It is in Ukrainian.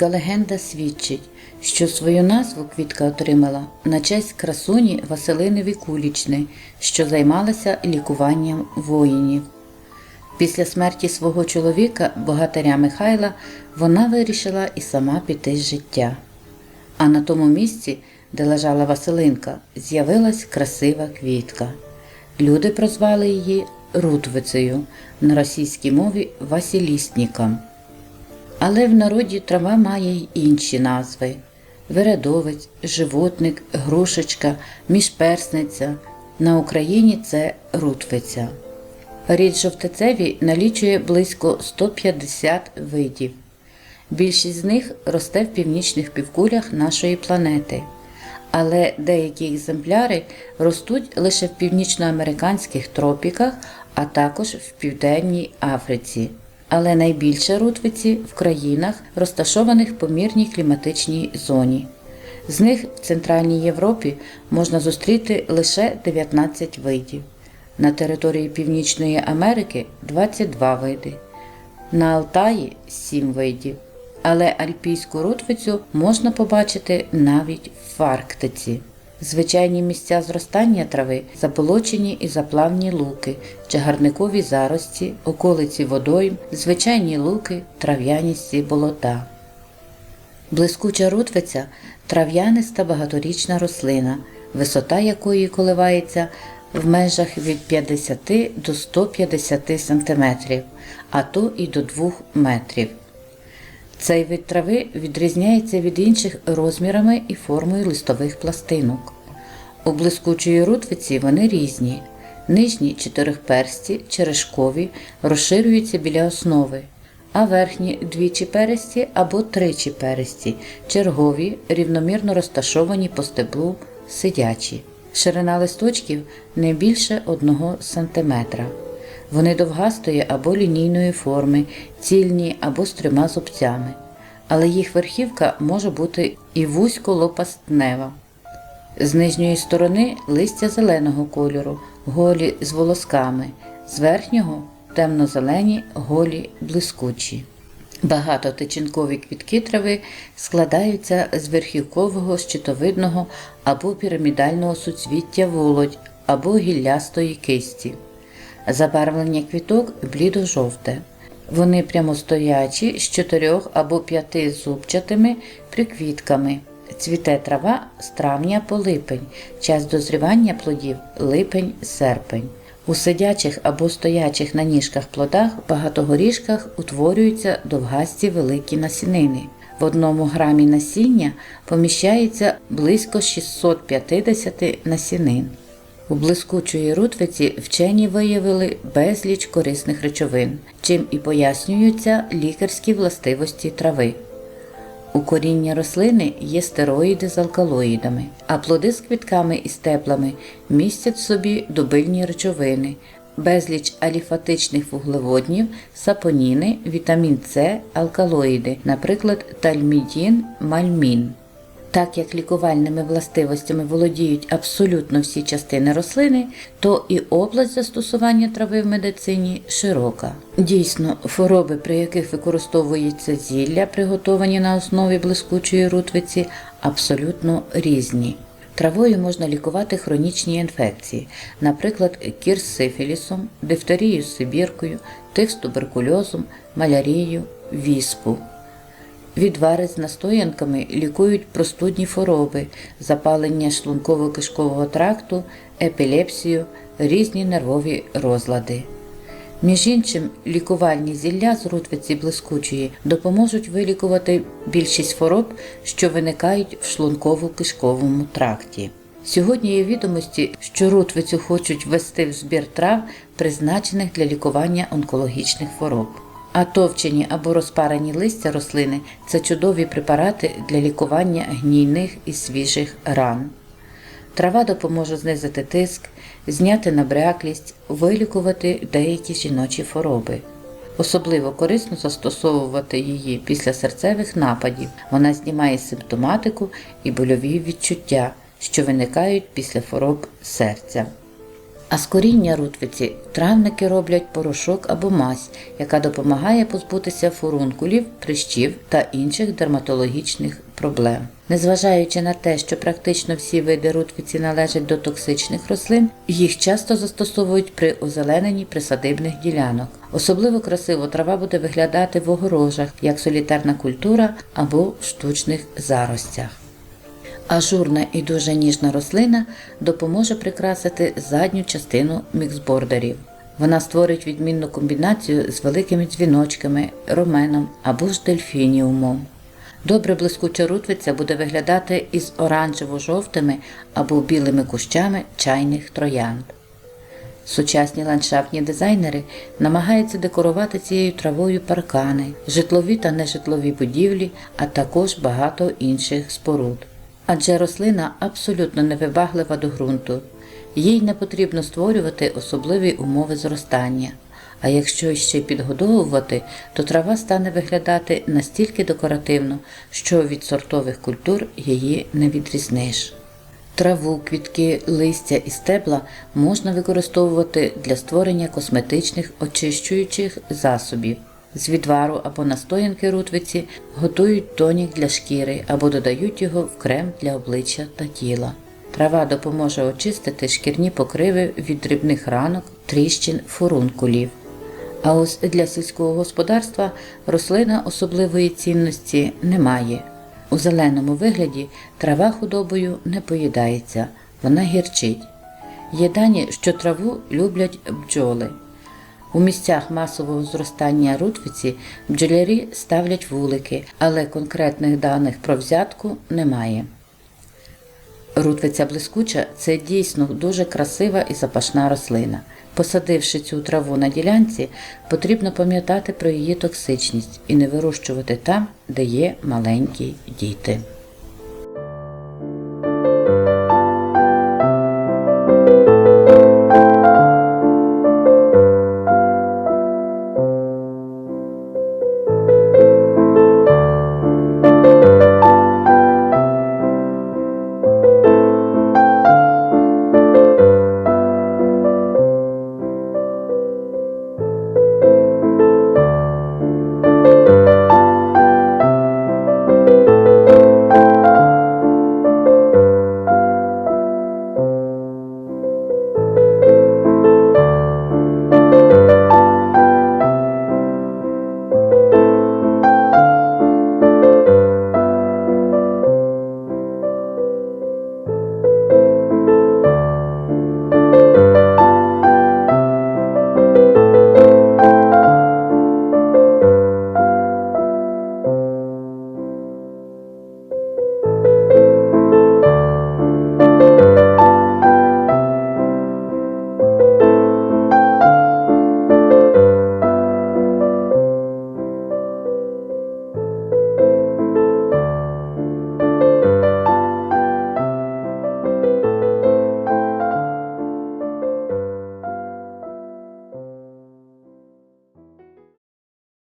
Давньоруська легенда свідчить, що свою назву квітка отримала на честь красуні Василини Вікулічни, що займалася лікуванням воїнів. Після смерті свого чоловіка, богатиря Михайла, вона вирішила і сама піти з життя. А на тому місці, де лежала Василинка, з'явилась красива квітка. Люди прозвали її Рутвицею, на російській мові Василісніком. Але в народі трава має й інші назви: вередовець, животник, грушечка, міжперсниця. На Україні це рутвиця. Рід жовтецеві налічує близько 150 видів. Більшість з них росте в північних півкулях нашої планети, але деякі екземпляри ростуть лише в північноамериканських тропіках, а також в Південній Африці. Але найбільше рутвиці в країнах, розташованих в помірній кліматичній зоні. З них в Центральній Європі можна зустріти лише 19 видів. На території Північної Америки 22 види, на Алтаї 7 видів. Але альпійську рутвицю можна побачити навіть в Арктиці. Звичайні місця зростання трави заболочені і заплавні луки, чагарникові зарості, околиці водойм, звичайні луки, трав'яністі болота. Блискуча рутвиця трав'яниста багаторічна рослина, висота якої коливається в межах від 50 до 150 см, а то і до 2 метрів. Цей вид трави відрізняється від інших розмірами і формою листових пластинок. У блискучої рутвиці вони різні. Нижні чотирихперсті, черешкові, розширюються біля основи, а верхні двічі пересті або тричі пересті, чергові, рівномірно розташовані по стеблу, сидячі. Ширина листочків не більше 1 см. Вони довгастої або лінійної форми, цільні або з трьома зубцями, але їх верхівка може бути і вузько-лопастнева. З нижньої сторони листя зеленого кольору, голі з волосками, з верхнього темно-зелені, голі блискучі. Багатотичинкові квітки трави складаються з верхівкового щитовидного або пірамідального суцвіття володь або гіллястої кисті. Забарвлення квіток блідо-жовте. Вони прямостоячі з чотирьох або п'яти зубчатими приквітками. Цвіте трава з травня по липень, час дозрівання плодів липень-серпень. У сидячих або стоячих на ніжках плодах багатогорішках утворюються довгасті великі насінини. В одному грамі насіння поміщається близько 650 насінин. У блискучої рутвиці вчені виявили безліч корисних речовин, чим і пояснюються лікарські властивості трави. У коріння рослини є стероїди з алкалоїдами, а плоди з квітками і степлами містять в собі дубильні речовини, безліч аліфатичних вуглеводнів, сапоніни, вітамін С, алкалоїди, наприклад, тальмідін, мальмін. Так як лікувальними властивостями володіють абсолютно всі частини рослини, то і область застосування трави в медицині широка. Дійсно, хвороби, при яких використовується зілля, приготовані на основі блискучої рутвиці, абсолютно різні. Травою можна лікувати хронічні інфекції, наприклад, кір з сифілісом, дифтерію з сибіркою, тиф з туберкульозом, малярію, віспу. Відвари з настоянками лікують простудні хвороби, запалення шлунково-кишкового тракту, епілепсію, різні нервові розлади. Між іншим, лікувальні зілля з рутвиці блискучої допоможуть вилікувати більшість хвороб, що виникають в шлунково-кишковому тракті. Сьогодні є відомості, що рутвицю хочуть ввести в збір трав, призначених для лікування онкологічних хвороб. А товчені або розпарені листя рослини це чудові препарати для лікування гнійних і свіжих ран. Трава допоможе знизити тиск, зняти набряклість, вилікувати деякі жіночі хвороби. Особливо корисно застосовувати її після серцевих нападів. Вона знімає симптоматику і больові відчуття, що виникають після хвороб серця. А з коріння рутвиці травники роблять порошок або мазь, яка допомагає позбутися фурункулів, прищів та інших дерматологічних проблем. Незважаючи на те, що практично всі види рутвиці належать до токсичних рослин, їх часто застосовують при озелененні присадибних ділянок. Особливо красиво трава буде виглядати в огорожах, як солітарна культура або в штучних заростях. Ажурна і дуже ніжна рослина допоможе прикрасити задню частину міксбордерів. Вона створить відмінну комбінацію з великими дзвіночками, роменом або ж дельфініумом. Добре блискуча рутвиця буде виглядати із оранжево-жовтими або білими кущами чайних троянд. Сучасні ландшафтні дизайнери намагаються декорувати цією травою паркани, житлові та нежитлові будівлі, а також багато інших споруд. Адже рослина абсолютно невибаглива до ґрунту, їй не потрібно створювати особливі умови зростання. А якщо ще підгодовувати, то трава стане виглядати настільки декоративно, що від сортових культур її не відрізниш. Траву, квітки, листя і стебла можна використовувати для створення косметичних очищуючих засобів. З відвару або настоянки рутвиці готують тонік для шкіри або додають його в крем для обличчя та тіла. Трава допоможе очистити шкірні покриви від дрібних ранок, тріщин, фурункулів. А ось для сільського господарства рослина особливої цінності не має. У зеленому вигляді трава худобою не поїдається, вона гірчить. Є дані, що траву люблять бджоли. У місцях масового зростання рутвиці бджолярі ставлять вулики, але конкретних даних про взятку немає. Рутвиця блискуча це дійсно дуже красива і запашна рослина. Посадивши цю траву на ділянці, потрібно пам'ятати про її токсичність і не вирощувати там, де є маленькі діти.